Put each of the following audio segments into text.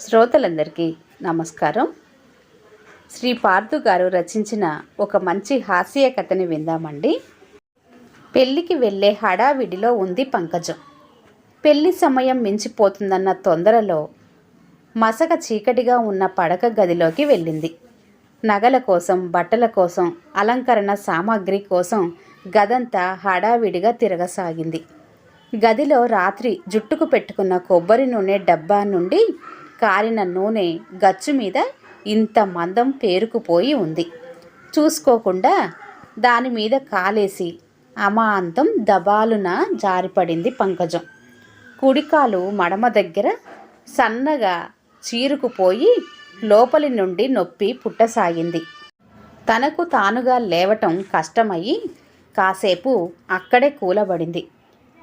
శ్రోతలందరికీ నమస్కారం. శ్రీ పార్థు గారు రచించిన ఒక మంచి హాస్య కథని విందామండి. పెళ్ళికి వెళ్ళే హడావిడిలో ఉంది పంకజం. పెళ్ళి సమయం మించిపోతుందన్న తొందరలో మసక చీకటిగా ఉన్న పడక గదిలోకి వెళ్ళింది. నగల కోసం బట్టల కోసం అలంకరణ సామాగ్రి కోసం గదంతా హడావిడిగా తిరగసాగింది. గదిలో రాత్రి జుట్టుకు పెట్టుకున్న కొబ్బరి నూనె డబ్బా నుండి కారిన నూనె గచ్చు మీద ఇంత మందం పేరుకుపోయి ఉంది. చూసుకోకుండా దాని మీద కాలేసి అమాంతం దబాలున జారిపడింది పంకజం. కుడికాలు మడమ దగ్గర సన్నగా చీరుకుపోయి లోపలి నుండి నొప్పి పుట్టసాగింది. తనకు తానుగా లేవటం కష్టమయ్యి కాసేపు అక్కడే కూలబడింది.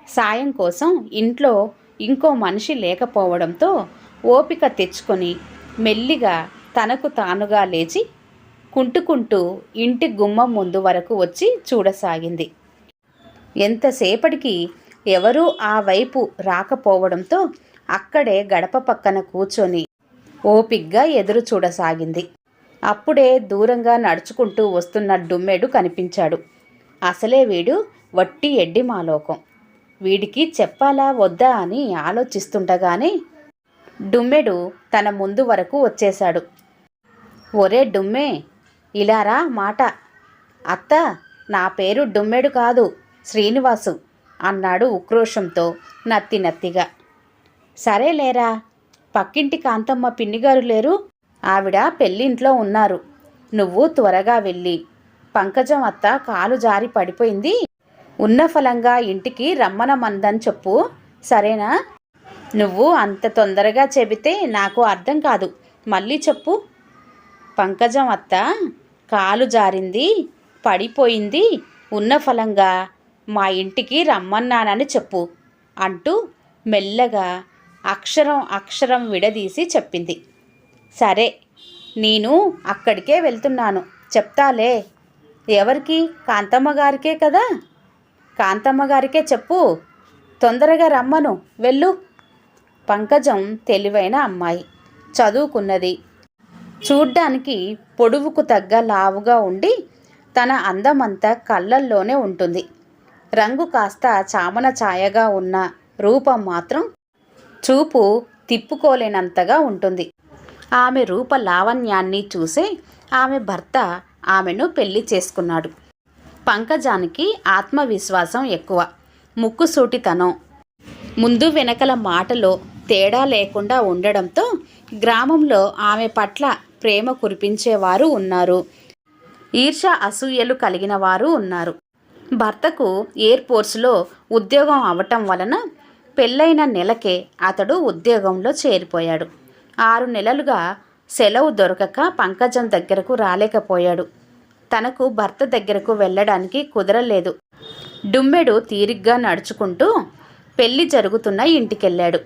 సాయం కోసం ఇంట్లో ఇంకో మనిషి లేకపోవడంతో ఓపిక తెచ్చుకొని మెల్లిగా తనకు తానుగా లేచి కుంటుకుంటూ ఇంటి గుమ్మం ముందు వరకు వచ్చి చూడసాగింది. ఎంతసేపటికి ఎవరూ ఆ వైపు రాకపోవడంతో అక్కడే గడప పక్కన కూర్చొని ఓపిగ్గా ఎదురు చూడసాగింది. అప్పుడే దూరంగా నడుచుకుంటూ వస్తున్న డుమ్మెడు కనిపించాడు. అసలే వీడు వట్టి ఎడ్డి మాలోకం. వీడికి చెప్పాలా వద్దా అని ఆలోచిస్తుండగానే డుమ్మెడు తన ముందు వరకు వచ్చేశాడు. ఒరే డుమ్మే ఇలారా మాట. అత్త నా పేరు డుమ్మెడు కాదు శ్రీనివాసు అన్నాడు ఉక్రోషంతో నత్తి నత్తిగా. సరే లేరా పక్కింటి కాంతమ్మ పిన్నిగారు లేరు? ఆవిడ పెళ్ళింట్లో ఉన్నారు. నువ్వు త్వరగా వెళ్ళి. పంకజం అత్త కాలు జారి పడిపోయింది. ఉన్న ఫలంగా ఇంటికి రమ్మనమందని చెప్పు. సరేనా? నువ్వు అంత తొందరగా చెబితే నాకు అర్థం కాదు. మళ్ళీ చెప్పు. పంకజం అత్త కాలు జారింది పడిపోయింది ఉన్న ఫలంగా మా ఇంటికి రమ్మన్నానని చెప్పు అంటూ మెల్లగా అక్షరం అక్షరం విడదీసి చెప్పింది. సరే నేను అక్కడికే వెళ్తున్నాను. చెప్తాలే. ఎవరికి? కాంతమ్మ గారికే కదా? కాంతమ్మ గారికే చెప్పు. తొందరగా రమ్మను. వెళ్ళు. పంకజం తెలివైన అమ్మాయి. చదువుకున్నది. చూడ్డానికి పొడువుకు తగ్గ లావుగా ఉండి తన అందమంతా కళ్ళల్లోనే ఉంటుంది. రంగు కాస్త చామన ఛాయగా ఉన్న రూపం మాత్రం చూపు తిప్పుకోలేనంతగా ఉంటుంది. ఆమె రూప లావణ్యాన్ని చూసే ఆమె భర్త ఆమెను పెళ్ళి చేసుకున్నాడు. పంకజానికి ఆత్మవిశ్వాసం ఎక్కువ. ముక్కుసూటితనం. ముందు వెనకల మాటలో తేడా లేకుండా ఉండడంతో గ్రామంలో ఆమె పట్ల ప్రేమ కురిపించేవారు ఉన్నారు. ఈర్ష అసూయలు కలిగిన వారు ఉన్నారు. భర్తకు ఎయిర్ ఫోర్స్లో ఉద్యోగం అవటం వలన పెళ్ళైన నెలకే అతడు ఉద్యోగంలో చేరిపోయాడు. ఆరు నెలలుగా సెలవు దొరకక పంకజం దగ్గరకు రాలేకపోయాడు. తనకు భర్త దగ్గరకు వెళ్ళడానికి కుదరలేదు. డుమ్మెడు తీరిగ్గా నడుచుకుంటూ పెళ్ళి జరుగుతున్న ఇంటికెళ్ళాడు.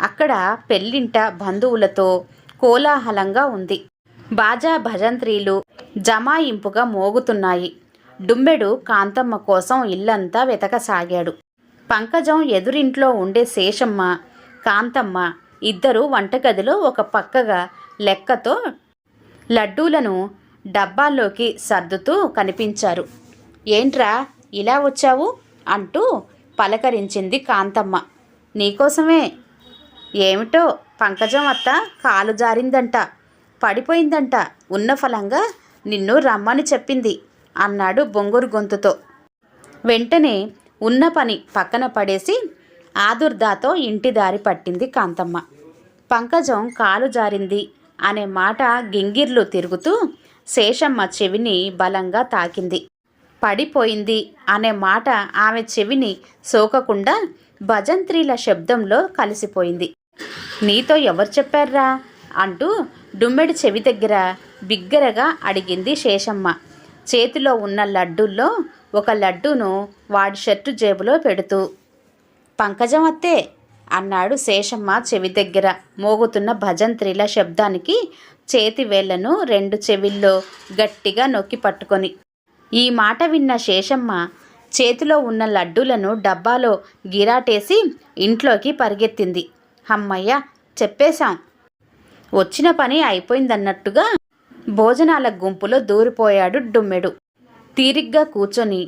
అక్కడ పెళ్ళింట బంధువులతో కోలాహలంగా ఉంది. బాజా భజంత్రీలు జమాయింపుగా మోగుతున్నాయి. డుంబెడు కాంతమ్మ కోసం ఇల్లంతా వెతకసాగాడు. పంకజం ఎదురింట్లో ఉండే శేషమ్మ కాంతమ్మ ఇద్దరు వంటగదిలో ఒక పక్కగా లెక్కతో లడ్డూలను డబ్బాల్లోకి సర్దుతూ కనిపించారు. ఏంట్రా ఇలా వచ్చావు? అంటూ పలకరించింది కాంతమ్మ. నీకోసమే ఏమిటో? పంకజం అత్త కాలు జారిందంట. పడిపోయిందంట. ఉన్న ఫలంగా నిన్ను రమ్మని చెప్పింది అన్నాడు బొంగురు గొంతుతో. వెంటనే ఉన్న పని పక్కన పడేసి ఆదుర్దాతో ఇంటి దారి పట్టింది కాంతమ్మ. పంకజం కాలు జారింది అనే మాట గింగిర్లు తిరుగుతూ శేషమ్మ చెవిని బలంగా తాకింది. పడిపోయింది అనే మాట ఆమె చెవిని సోకకుండా భజంత్రీల శబ్దంలో కలిసిపోయింది. నీతో ఎవరు చెప్పారా అంటూ డుమ్మెడి చెవి దగ్గర బిగ్గరగా అడిగింది శేషమ్మ. చేతిలో ఉన్న లడ్డూల్లో ఒక లడ్డూను వాడి షర్టు జేబులో పెడుతూ పంకజం అత్తే అన్నాడు శేషమ్మ చెవి దగ్గర మోగుతున్న భజంత్రిల శబ్దానికి చేతి వేళ్ళను రెండు చెవిల్లో గట్టిగా నొక్కి పట్టుకొని. ఈ మాట విన్న శేషమ్మ చేతిలో ఉన్న లడ్డూలను డబ్బాలో గిరాటేసి ఇంట్లోకి పరిగెత్తింది. హమ్మయ్య చెప్పేశాం. వచ్చిన పని అయిపోయిందన్నట్టుగా భోజనాల గుంపులో దూరిపోయాడు డుమ్మెడు. తీరిగ్గా కూర్చొని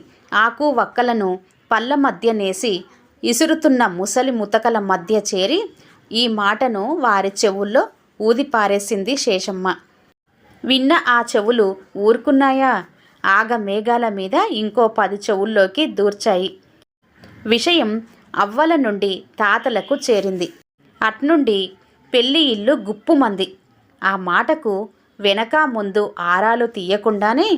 ఆకు వక్కలను పళ్ళ మధ్య నేసి ఇసురుతున్న ముసలి ముతకల మధ్య చేరి ఈ మాటను వారి చెవుల్లో ఊదిపారేసింది శేషమ్మ. విన్న ఆ చెవులు ఊరుకున్నాయా? ఆగ మేఘాల మీద ఇంకో పది చెవుల్లోకి దూర్చాయి. విషయం అవ్వల నుండి తాతలకు చేరింది. అట్నుండి పెళ్ళి ఇల్లు గుప్పుమంది. ఆ మాటకు వెనక ముందు ఆరాలు తీయకుండానే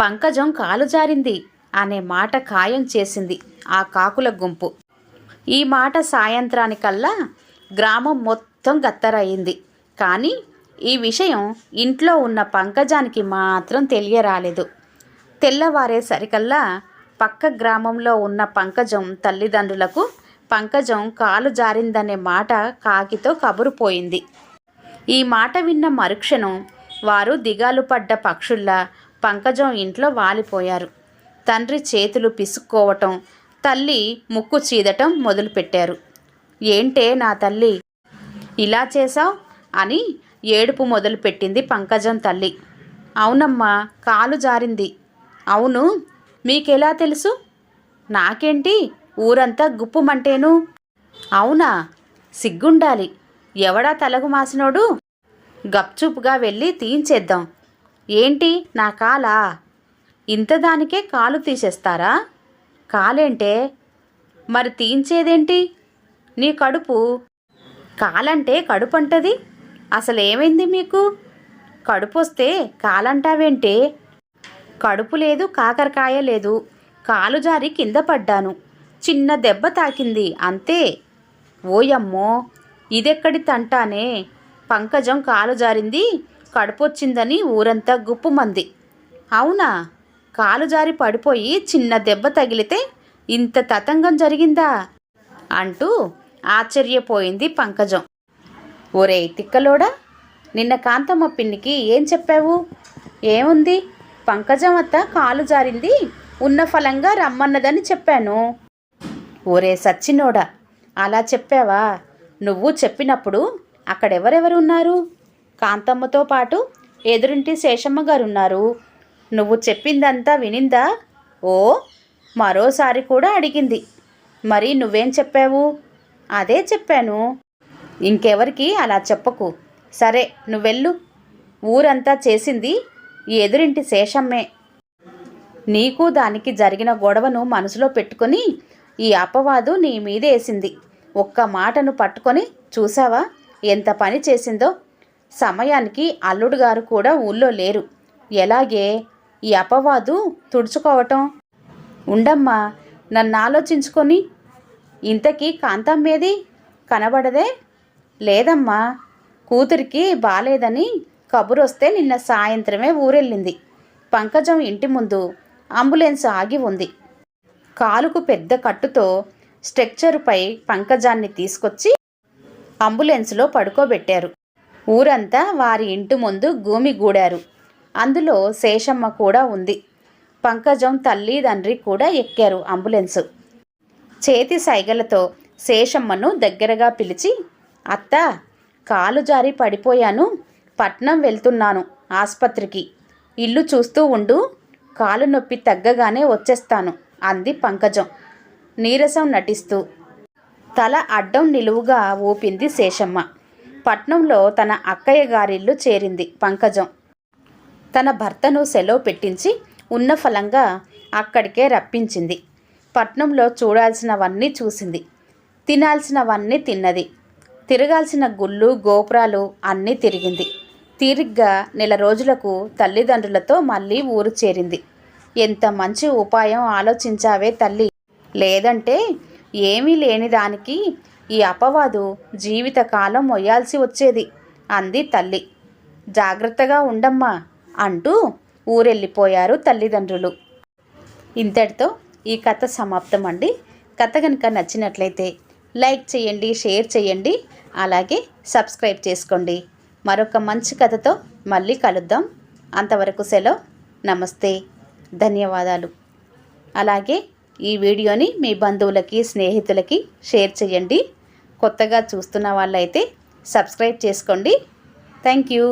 పంకజం కాలు జారింది అనే మాట ఖాయం చేసింది ఆ కాకుల గుంపు. ఈ మాట సాయంత్రానికల్లా గ్రామం మొత్తం గత్తరయింది. కానీ ఈ విషయం ఇంట్లో ఉన్న పంకజానికి మాత్రం తెలియరాలేదు. తెల్లవారేసరికల్లా పక్క గ్రామంలో ఉన్న పంకజం తల్లిదండ్రులకు పంకజం కాలు జారిందనే మాట కాకితో కబురుపోయింది. ఈ మాట విన్న మరుక్షణం వారు దిగాలు పడ్డ పక్షుల్లా పంకజం ఇంట్లో వాలిపోయారు. తండ్రి చేతులు పిసుక్కోవటం తల్లి ముక్కు చీదటం మొదలుపెట్టారు. ఏంటే నా తల్లి? ఇలా చేశావు? అని ఏడుపు మొదలుపెట్టింది పంకజం తల్లి. అవునమ్మా కాలు జారింది. అవును? మీకెలా తెలుసు? నాకేంటి? ఊరంతా గుప్పుమంటేను? అవునా సిగ్గుండాలి. ఎవడా తలకు మాసినోడు? గప్చుప్గా వెళ్ళి తీయించేద్దాం. ఏంటి నా కాలా? ఇంత దానికే కాలు తీసేస్తారా? కాలేంటే? మరి తీయించేదేంటి? నీ కడుపు? కాలంటే కడుపు అంటది అసలేమైంది మీకు? కడుపు వస్తే కాలంటావేంటే? కడుపు లేదు కాకరకాయ లేదు. కాలు జారి కింద పడ్డాను. చిన్న దెబ్బ తాకింది. అంతే. ఓయమ్మో ఇదెక్కడి తంటానే? పంకజం కాలు జారింది కడుపొచ్చిందని ఊరంతా గుప్పుమంది. అవునా? కాలు జారి పడిపోయి చిన్న దెబ్బ తగిలితే ఇంత తతంగం జరిగిందా? అంటూ ఆశ్చర్యపోయింది పంకజం. ఒరే తిక్కలోడా నిన్న కాంతమ్మ పిన్నికి ఏం చెప్పావు? ఏముంది? పంకజం అత్త కాలు జారింది ఉన్న ఫలంగా రమ్మన్నదని చెప్పాను. ఓరే సచ్చినోడా అలా చెప్పావా? నువ్వు చెప్పినప్పుడు అక్కడెవరెవరు ఉన్నారు కాంతమ్మతో పాటు ఎదురింటి శేషమ్మ గారు ఉన్నారు నువ్వు చెప్పిందంతా వినిందా? ఓ మరోసారి కూడా అడిగింది. మరి నువ్వేం చెప్పావు? అదే చెప్పాను. ఇంకెవరికి అలా చెప్పకు. సరే నువ్వెళ్ళు. ఊరంతా చేసింది ఎదురింటి శేషమ్మే. నీకు దానికి జరిగిన గొడవను మనసులో పెట్టుకొని ఈ అపవాదు నీ మీదేసింది. ఒక్క మాటను పట్టుకొని చూసావా ఎంత పని చేసిందో? సమయానికి అల్లుడు గారు కూడా ఊళ్ళో లేరు. ఎలాగే ఈ అపవాదు తుడుచుకోవటం? ఉండమ్మా నన్ను ఆలోచించుకొని ఇంతకీ కాంతమ్మేది కనబడదే? లేదమ్మా కూతురికి బాలేదని కబురొస్తే నిన్న సాయంత్రమే ఊరెళ్ళింది. పంకజం ఇంటి ముందు అంబులెన్స్ ఆగి ఉంది. కాలుకు పెద్ద కట్టుతో స్ట్రెక్చరుపై పంకజాన్ని తీసుకొచ్చి అంబులెన్స్లో పడుకోబెట్టారు. ఊరంతా వారి ఇంటి ముందు గూమిగూడారు అందులో శేషమ్మ కూడా ఉంది. పంకజం తల్లి తండ్రి కూడా ఎక్కారు అంబులెన్సు. చేతి సైగలతో శేషమ్మను దగ్గరగా పిలిచి అత్త కాలు జారి పడిపోయాను. పట్నం వెళ్తున్నాను ఆసుపత్రికి. ఇల్లు చూస్తూ ఉండు. కాలు నొప్పి తగ్గగానే వచ్చేస్తాను. అంది పంకజం. నీరసం నటిస్తూ. తల అడ్డం నిలువుగా ఊపింది శేషమ్మ. పట్నంలో తన అక్కయ్య గారిల్లు చేరింది పంకజం. తన భర్తను సెలవు పెట్టించి ఉన్న ఫలంగా అక్కడికే రప్పించింది. పట్నంలో చూడాల్సినవన్నీ చూసింది. తినాల్సినవన్నీ తిన్నది. తిరగాల్సిన గుళ్ళు గోపురాలు అన్నీ తిరిగింది. తీరిగ్గా నెల రోజులకు తల్లిదండ్రులతో మళ్ళీ ఊరు చేరింది. ఎంత మంచి ఉపాయం ఆలోచించావే తల్లి. లేదంటే ఏమీ లేని దానికి ఈ అపవాదు జీవితకాలం మొయ్యాల్సి వచ్చేది అంది తల్లి. జాగ్రత్తగా ఉండమ్మా అంటూ ఊరెళ్ళిపోయారు తల్లిదండ్రులు. ఇంతటితో ఈ కథ సమాప్తం అండి కథ కనుక నచ్చినట్లయితే లైక్ చేయండి షేర్ చేయండి అలాగే సబ్స్క్రైబ్ చేసుకోండి. మరొక మంచి కథతో మళ్ళీ కలుద్దాం. అంతవరకు సెలవు. నమస్తే. ధన్యవాదాలు. అలాగే ఈ వీడియోని మీ బంధువులకి స్నేహితులకి షేర్ చేయండి. కొత్తగా చూస్తున్న వాళ్ళైతే సబ్స్క్రైబ్ చేసుకోండి. Thank you.